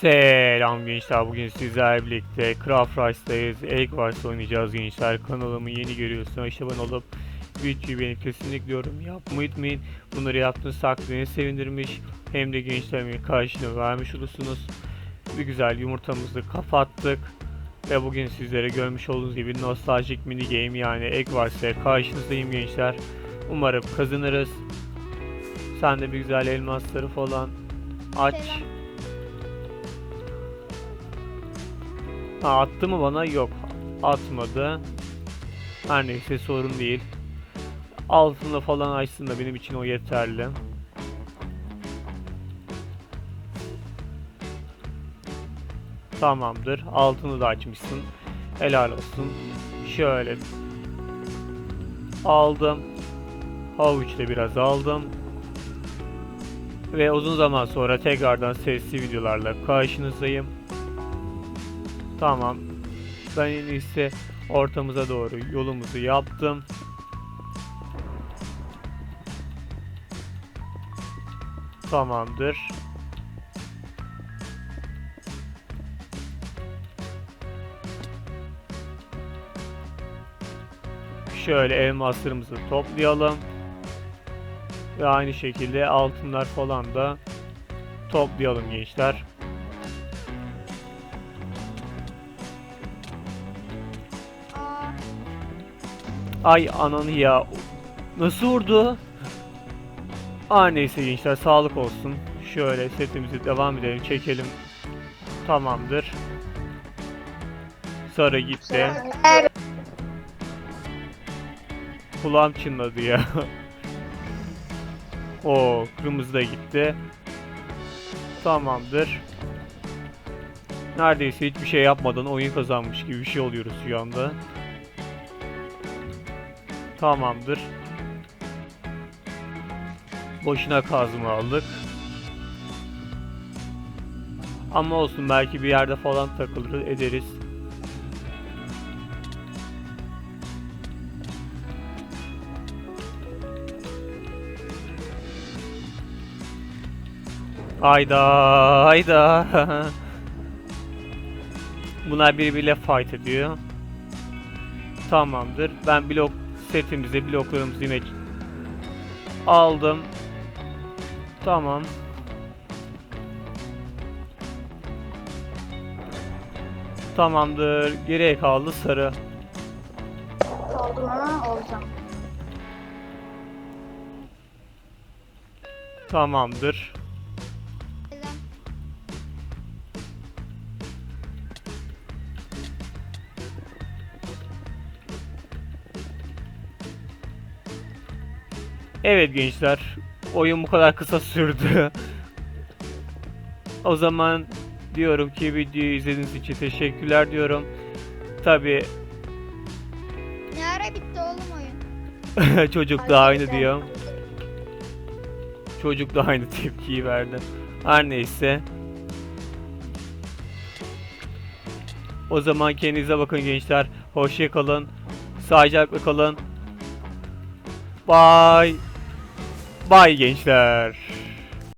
Selam gençler bugün sizlerle birlikte Craft Rice'dayız. Egg Wars oynayacağız gençler. Kanalımı yeni görüyorsun. İşte abone olup videoyu beğenip kesinlikle yorum yapmayı unutmayın. Bunları yaptığınız takdirde sevindirmiş. Hem de gençlerimin karşılığını vermiş olursunuz. Bir güzel yumurtamızı kapattık. Ve bugün sizlere görmüş olduğunuz gibi nostaljik mini game yani Egg Wars'e karşınızdayım gençler. Umarım kazanırız. Sen de bir güzel elmasları falan aç. Selam. Ha, attı mı bana? Yok. Atmadı. Her neyse sorun değil. Altında falan açsın da benim için o yeterli. Tamamdır. Altını da açmışsın. Helal olsun. Şöyle. Aldım. Havuçla biraz aldım. Ve uzun zaman sonra tekrardan sesli videolarla karşınızdayım. Tamam. Ben en iyisi ortamıza doğru yolumuzu yaptım. Tamamdır. Şöyle elmaslarımızı toplayalım. Ve aynı şekilde altınlar falan da toplayalım gençler. Ay ananı ya. Nasıl vurdu? Aa neyse gençler sağlık olsun. Şöyle setimizi devam edelim çekelim. Tamamdır. Sarı gitti. Kulağım çınladı ya. O kırmızı da gitti. Tamamdır. Neredeyse hiçbir şey yapmadan oyun kazanmış gibi bir şey oluyoruz şu anda. Tamamdır. Boşuna kazma aldık. Ama olsun belki bir yerde falan takılır ederiz. Hayda hayda. Bunlar birbiriyle fight ediyor. Tamamdır. Ben blok setimizi, bloklarımızı yine aldım. Tamam. Tamamdır. Geriye kaldı sarı. mu? Olacağım. Tamamdır. Evet gençler. Oyun bu kadar kısa sürdü. o zaman diyorum ki videoyu izlediğiniz için teşekkürler diyorum. Tabi Ne ara bitti oğlum oyun? çocuk da aynı diyor. Çocuk da aynı tepkiyi verdi. Her neyse. O zaman kendinize bakın gençler. Hoşça kalın. Sağlıcakla kalın. Bye. Bye gençler.